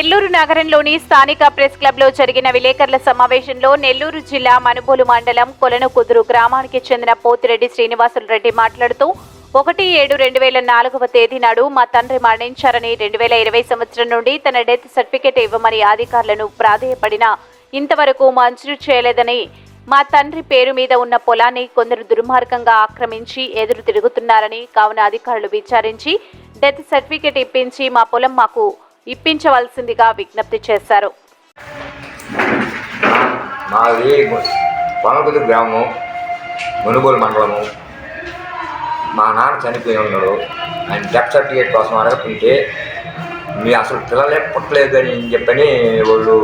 నెల్లూరు నగరంలోని స్థానిక ప్రెస్ క్లబ్లో జరిగిన విలేకరుల సమావేశంలో నెల్లూరు జిల్లా మనుబోలు మండలం కొలనకుదురు గ్రామానికి చెందిన పోతిరెడ్డి శ్రీనివాసులు రెడ్డి మాట్లాడుతూ ఒకటి ఏడు రెండు వేల నాలుగవ తేదీ నాడు మా తండ్రి మరణించారని రెండు వేల ఇరవై సంవత్సరం నుండి తన డెత్ సర్టిఫికేట్ ఇవ్వమని అధికారులను ప్రాధేయపడినా ఇంతవరకు మంజూరు చేయలేదని మా తండ్రి పేరు మీద ఉన్న పొలాన్ని కొందరు దుర్మార్గంగా ఆక్రమించి ఎదురు తిరుగుతున్నారని కావున అధికారులు విచారించి డెత్ సర్టిఫికేట్ ఇప్పించి మా పొలం మాకు ఇప్పించవలసిందిగా విజ్ఞప్తి చేశారు. మాది కొనకుదురు గ్రామం మునుగోలు మండలము మా నాన్న చనిపోయి ఉన్నాడు ఆయన డెత్ సర్టిఫికేట్ కోసం అడగకుంటే మీ అసలు పిల్లలే పుట్టలేదు అని చెప్పని వాళ్ళు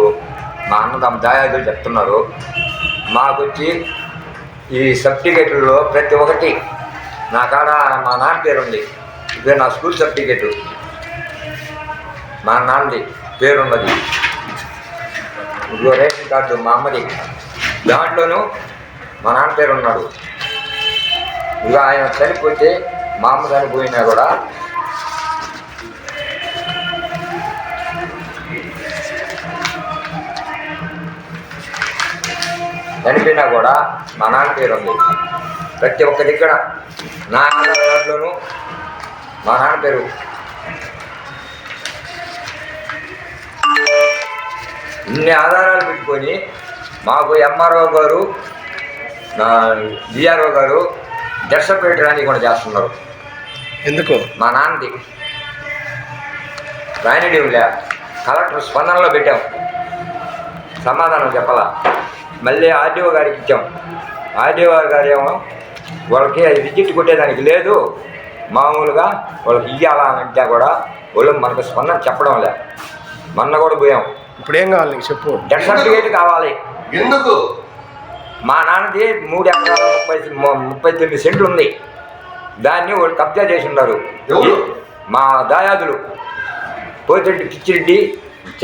మా అన్న తమ దాయాదులు చెప్తున్నారు. మాకు వచ్చి ఈ సర్టిఫికేట్లలో ప్రతి ఒక్కటి నా కాడ మా నాన్న పేరు ఉంది ఇదే నా స్కూల్ సర్టిఫికేటు. మా నాన్నది పేరున్నది. ఇదిగో రేషన్ కార్డు మా అమ్మది. దాంట్లోనూ మా నాన్న పేరు ఉన్నాడు ఇక ఆయన చనిపోతే మా అమ్మ చనిపోయినా కూడా చనిపోయినా కూడా మా నాన్న పేరు ఉంది ప్రతి ఒక్క దగ్గర నా ఆధార్ మా నాన్న పేరు ఇన్ని ఆధారాలు పెట్టుకొని మాకు ఎంఆర్ఓ గారు డిఆర్ఓ గారు దర్శపేట రాని కూడా చేస్తున్నారు. ఎందుకు? మా నాన్నది. రాయనడేవులే కలెక్టర్ స్పందనలో పెట్టాం. సమాధానం చెప్పాలా? మళ్ళీ ఆర్డీఓ గారికి ఇచ్చాం. ఆర్డీఓ గారు ఏమో వాళ్ళకి అది విద్యుత్ కొట్టేదానికి లేదు. మామూలుగా వాళ్ళకి అని అంటే కూడా వాళ్ళు మనకు స్పందన చెప్పడం లే మొన్న కూడా పోయాం. ఇప్పుడు ఏం కావాలి నీకు చెప్పు. డెత్ సర్టిఫికేట్ కావాలి. ఎందుకు? మా నాన్నది మూడు ఎకరాల ముప్పై ముప్పై తొమ్మిది సెంట్లు ఉంది. దాన్ని వాళ్ళు కబ్జా చేసి ఉన్నారు ఎవరు? మా దాయాదులు. పోతిరెడ్డి పిచ్చిరెడ్డి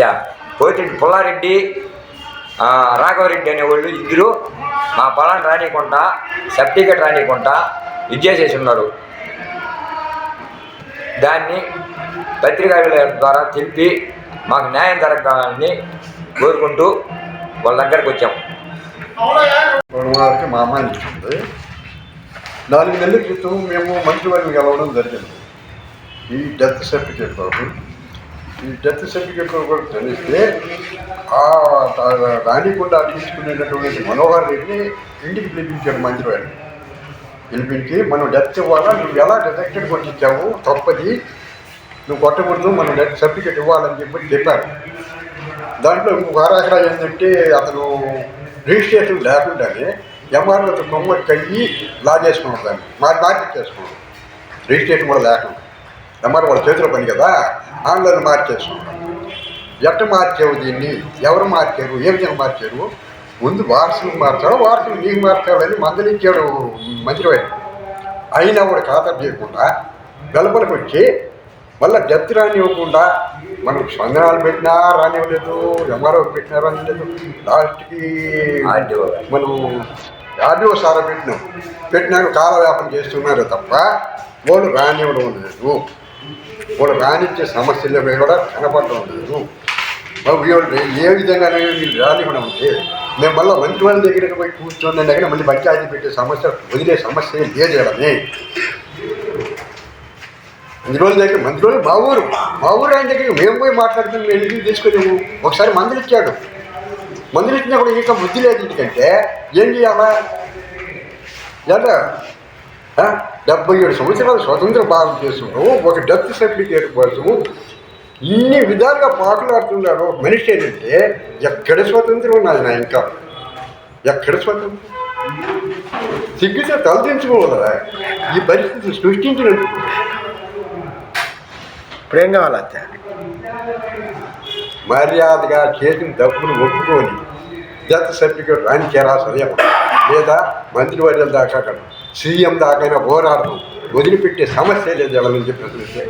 చ- పోతిరెడ్డి పుల్లారెడ్డి ఆ, రాఘవరెడ్డి అనేవాళ్ళు ఇద్దరు మా పొలాన్ని రానియకుండా సర్టిఫికేట్ రానియకుండా ఇది చేసేసి ఉన్నారు దాన్ని పత్రికా ద్వారా తెలిపి మాకు న్యాయం జరగాలని కోరుకుంటూ వాళ్ళ దగ్గరకు వచ్చాం. వారికి మా అమ్మాయిని ఇచ్చింది నాలుగు నెలల క్రితం మేము మంత్రివారిని కలవడం జరిగింది. ఈ డెత్ సర్టిఫికేట్ కొరకు. ఈ డెత్ సర్టిఫికేట్ కొరకు తెలిస్తే ఆ రాణికొండ మనోహర్ రెడ్డిని ఇంటికి పిలిపించాడు మంత్రివారిని పిలిపించి మనం డెత్ ఇవ్వాలా? నువ్వు ఎలా డిటెక్టెడ్ కొట్టించావు? తప్పది. నువ్వు కొట్టకూడదు మనం సర్టిఫికేట్ ఇవ్వాలని చెప్పి చెప్పారు. దాంట్లో ఇంకొక ఆరాకరా ఏంటంటే అతను రిజిస్ట్రేషన్ లేకుండానే ఎంఆర్ఓ కొమ్మ కయ్యి లా చేసుకున్నాడు దాన్ని. మారి మార్కెట్ రిజిస్ట్రేషన్ కూడా లేకుండా. ఎంఆర్ఓ వాళ్ళ చేతిలో పని కదా ఆన్లైన్ మార్చేసుకున్నాడు. ఎట్ట మార్చావు దీన్ని? ఎవరు మార్చారు? ఏ విధంగా మార్చారు? ముందు వారసులు మార్చాడు వారసులు నీకు మార్చాడు అని మందలించాడు మంత్రివాడు అయినా కూడా ఖాతా చేయకుండా వెలుపలికి వచ్చి మళ్ళీ డెత్ రానివ్వకుండా మనం స్పందనాలు పెట్టినా రానివ్వలేదు ఎంఆర్ఓ పెట్టినా రానివ్వలేదు. లాస్ట్కి మనం ఆర్డీఓ సారా పెట్టినాం. పెట్టినాక కాలవ్యాపం చేస్తున్నారు తప్ప వాళ్ళు రానివ్వడం లేదు. వాళ్ళు రానిచ్చే సమస్యలు కూడా కనపడడం లేదు. వీళ్ళు ఏ విధంగా వీళ్ళు రానివ్వడం అంటే మేము మళ్ళీ మంచి వాళ్ళ దగ్గరికి పోయి కూర్చొని దగ్గర మళ్ళీ పంచాయతీ పెట్టే సమస్య వదిలే సమస్య ఏం లేదు కదని. మంచి రోజుల దగ్గర మంచి రోజులు మా ఊరు. మా ఊరు ఆయన దగ్గరికి మేము పోయి మాట్లాడుతున్నాం మేము ఇంటికి తీసుకున్నాము ఒకసారి మందులు ఇచ్చాడు. మందులు ఇచ్చినా కూడా ఇంకా బుద్ధి లేదు ఎందుకంటే ఏం చేయాలా? ఎలా డెబ్బై ఏడు సంవత్సరాలు స్వతంత్ర భారతదేశంలో ఒక డెత్ సర్టిఫికేట్ కోసం ఇన్ని విధాలుగా పాకులాడుతున్నాడు ఒక మనిషి ఏంటంటే ఎక్కడ స్వతంత్రం ఉన్నది నా ఇంకా? ఎక్కడ స్వతంత్రం? సిగ్గుతో తలదించుకోవాలరా ఈ పరిస్థితి సృష్టించినందుకు ఇప్పుడు కావాలి అత్త? మర్యాదగా చేసిన తప్పును ఒప్పుకొని డెత్ సర్టిఫికేట్ రానిచ్చారా సదయం లేదా మంత్రివర్యుల దాకా అక్కడ సీఎం దాకైనా పోరాడడం వదిలిపెట్టే సమస్య లేదు నుంచి చెప్పినట్లయితే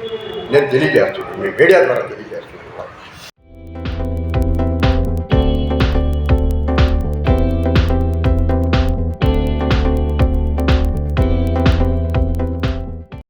నేను తెలియజేస్తున్నాను. మీ మీడియా ద్వారా తెలియజేస్తున్నాను.